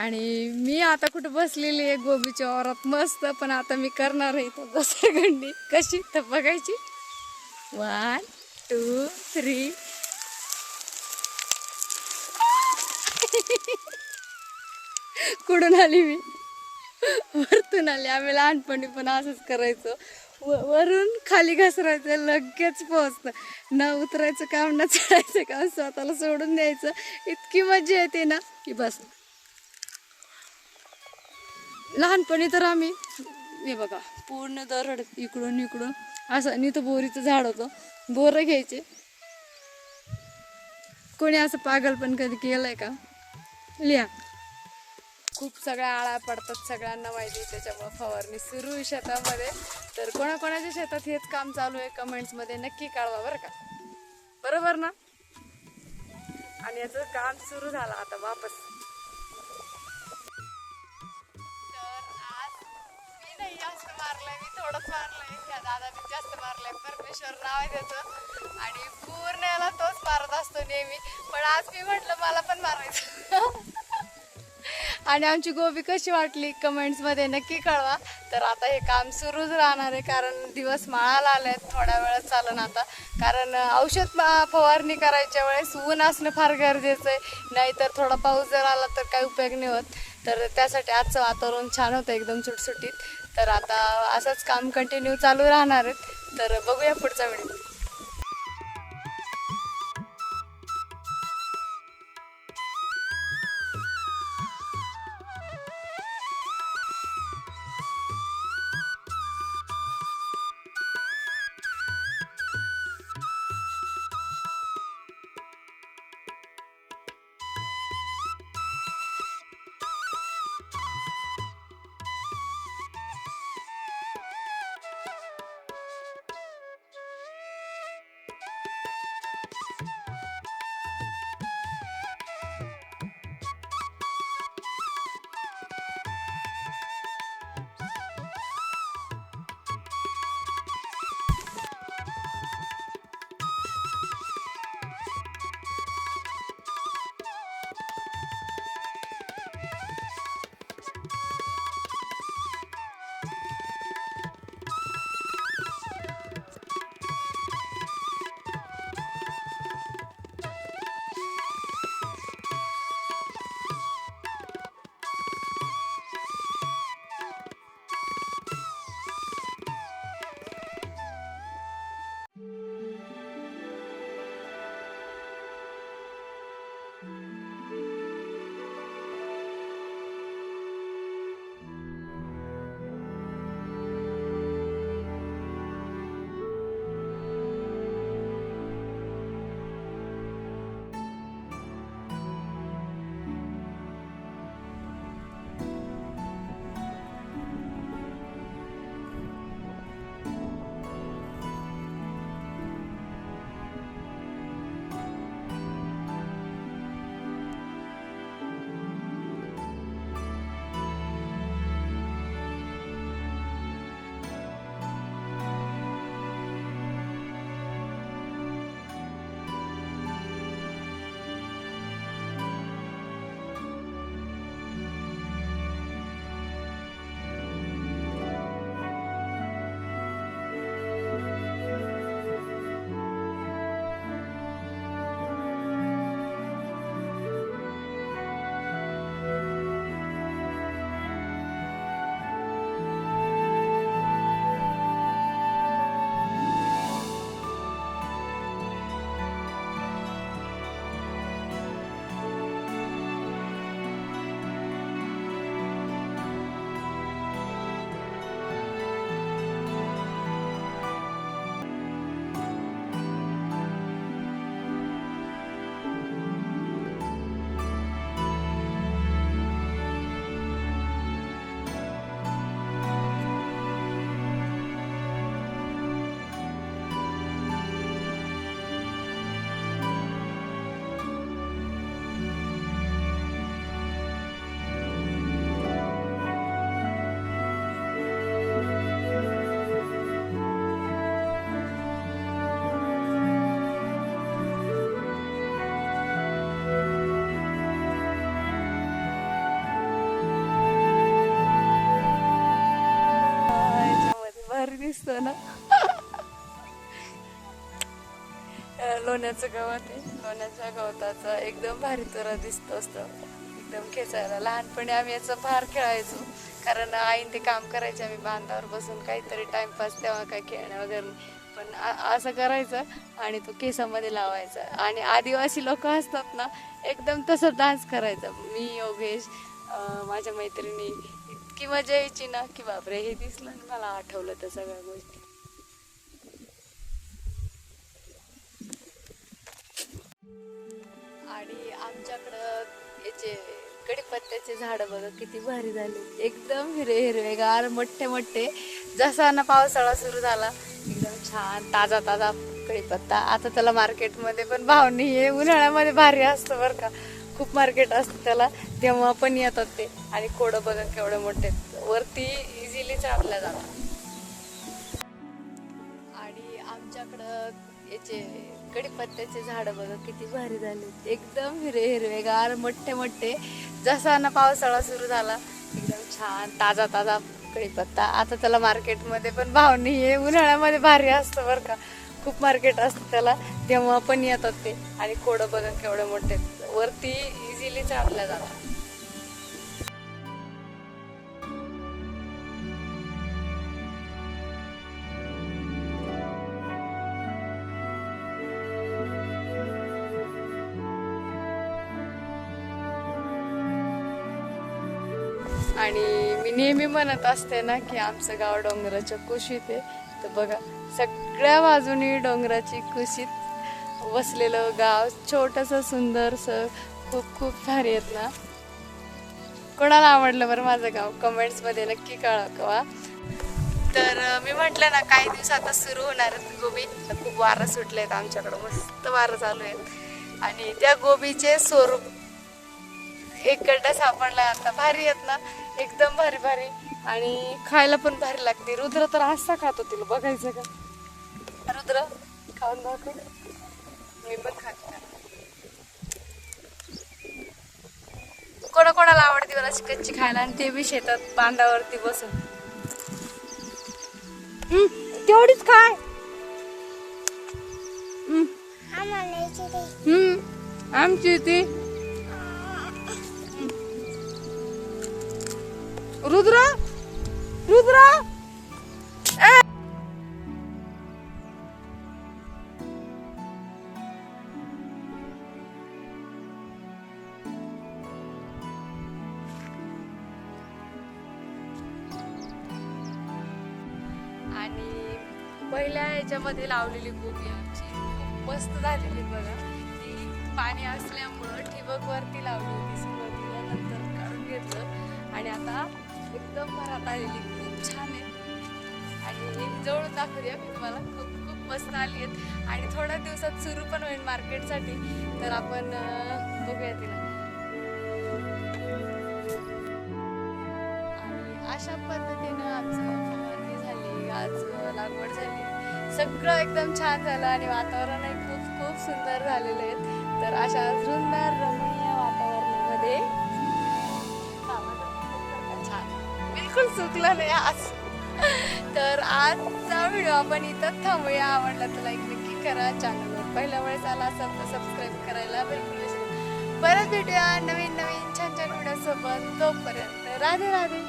आणि मी आता कुठं बसलेली आहे गोबीच्या वावरात मस्त पण आता मी करणार आहे इथं घसरगंडी. कशी? तर बघायची. वन टू थ्री कुठून आली मी? वरतून आली. आम्ही लहानपणी पण असंच करायचो. व- वरून खाली घसरायचं लगेच पोहोचतं न उतरायचं काम न चढायचं काम स्वतःला सोडून द्यायचं. इतकी मजा येते ना. की बस. लहानपणी तर आम्ही हे बघा पूर्ण दरड इकडून इकडून असं आणि इथं बोरीचं झाड होतं. बोरं घ्यायचे. कोणी असं पागल पण कधी केलंय का? लिहा. खूप सगळ्या आळा पडतात सगळ्यांना माहिती त्याच्यामुळं त्याच्यामुळे फवारणी सुरू आहे शेतामध्ये. तर कोणाकोणाच्या शेतात हेच काम चालू आहे कमेंट्समध्ये नक्की कळवा बरं का. बरोबर ना? आणि याचं काम सुरू झालं आता वापस. नाही जास्त मारलंय मी थोडंच मारलंय. त्या दादाने जास्त मारलंय परमेश्वर नाव आहे त्याचं. आणि पूर्ण याला तोच मारत असतो नेहमी. पण आज मी म्हटलं मला पण मारायचं. आणि आमची गोबी कशी वाटली? कमेंट्समध्ये नक्की कळवा. तर आता हे काम सुरूच राहणार आहे कारण दिवस माळाला आले थोड्या वेळात चालन आता. कारण औषध फवारणी करायच्या वेळेस ऊन असणं फार गरजेचं आहे. नाहीतर थोडा पाऊस जर आला तर काही उपयोग नाही होत. तर त्यासाठी आजचं वातावरण छान होतं एकदम सुटसुटीत. तर आता असंच काम कंटिन्यू चालू राहणार आहेत तर बघूया पुढचा व्हिडिओ ना. लोण्याचं गवत आहे. लोण्याच्या गवताचा एकदम भारी तुरा दिसतो असतं. एकदम खेचायला. लहानपणी आम्ही याचं फार खेळायचो. कारण आईन ते काम करायचे आम्ही बांधावर बसून काहीतरी टाइमपास तेव्हा काय खेळणं वगैरे पण असं करायचं आणि तो केसामध्ये लावायचा. आणि आदिवासी लोक असतात ना एकदम तसं डान्स करायचा. मी योगेश माझ्या मैत्रिणी इतकी मजा यायची ना की बापरे हे दिसलं आणि मला आठवलं त्या सगळ्या गोष्टी. आणि आमच्याकडं याचे कडीपत्त्याचे झाड बघा किती भारी झाले. एकदम हिरवे हिरवेगार मोठे मोठे. जसा ना पावसाळा सुरू झाला एकदम छान ताजा ताजा कडीपत्ता. आता त्याला मार्केटमध्ये पण भाव नाही आहे उन्हाळ्यामध्ये भारी असतं बरं का. खूप मार्केट असतं त्याला तेव्हा पण येतात ते. आणि कोडं बघा केवढे मोठे वरती इझिली चालल्या जातात. आणि आमच्याकडं याचे कडीपत्त्याचे झाड बघा किती भारी झाले एकदम हिरवे हिरवेगार मोठे मोठे. जसा ना पावसाळा सुरू झाला एकदम छान ताजा ताजा कडीपत्ता. आता त्याला मार्केटमध्ये पण भाव नाही आहे उन्हाळ्यामध्ये भारी असतं बरं का. खूप मार्केट असतं त्याला. तेव्हा पण येतात ते. आणि कोडं बघा केवढे मोठे आहेत. वरती इझिली चालल्या जातात. आणि मी नेहमी म्हणत असते ना की आमचं गाव डोंगराच्या कुशीत आहे. तर बघा सगळ्या बाजूनी डोंगराची कुशीत वसलेलं गाव छोटंसं सुंदरसं खूप खूप भारी आहेत ना. कोणाला आवडलं बरं माझं गाव? कमेंट्समध्ये नक्की कळा कवा. तर मी म्हटलं ना काही दिवस आता सुरू होणार आहेत गोबी. तर खूप वारं सुटले आहेत आमच्याकडं. मस्त वारं चालू आहेत. आणि त्या गोबीचे स्वरूप एक गड्डा सापडला. आता भारी आहेत ना. एकदम भारी भारी. आणि खायला पण भारी लागते. रुद्र तर असा खात होतील बघायचं का? रुद्र खाऊन दाखव. मी पण खाते कोणा कोणाला आवडते मला अशी कच्ची खायला आणि ते बी शेतात बांधावरती बसून. तेवढीच काय आमची ती. रुद्र रुद्र. पहिल्या ह्याच्यामध्ये लावलेली गोबी आमची. खूप मस्त झालेली बघा. ती पाणी असल्यामुळं ठिबक वरती लावली होती सुरुवातीला नंतर काढून घेतलं. आणि आता एकदम भरात आलेली. खूप छान आहे. आणि जवळून दाखवूया मी तुम्हाला. खूप खूप मस्त आली आहेत. आणि थोड्या दिवसात सुरू पण होईल मार्केटसाठी. तर आपण बघूया तिला. आणि अशा पद्धतीनं आमचं आज लागवड झाली. सगळं एकदम छान झालं आणि वातावरणही खूप खूप सुंदर झालेलं आहे. तर अशा सुंदर रमणीय वातावरणामध्ये छान. बिलकुल चुकलं नाही आज. तर आजचा व्हिडिओ आपण इथं थांबूया. आवडला तर लाईक नक्की करा. चॅनलवर पहिल्या वेळेस आला असाल तर सबस्क्राईब करायला बिलकुल परत भेटूया नवीन नवीन छान छान व्हिडिओ सोबत तोपर्यंत राधे राधे.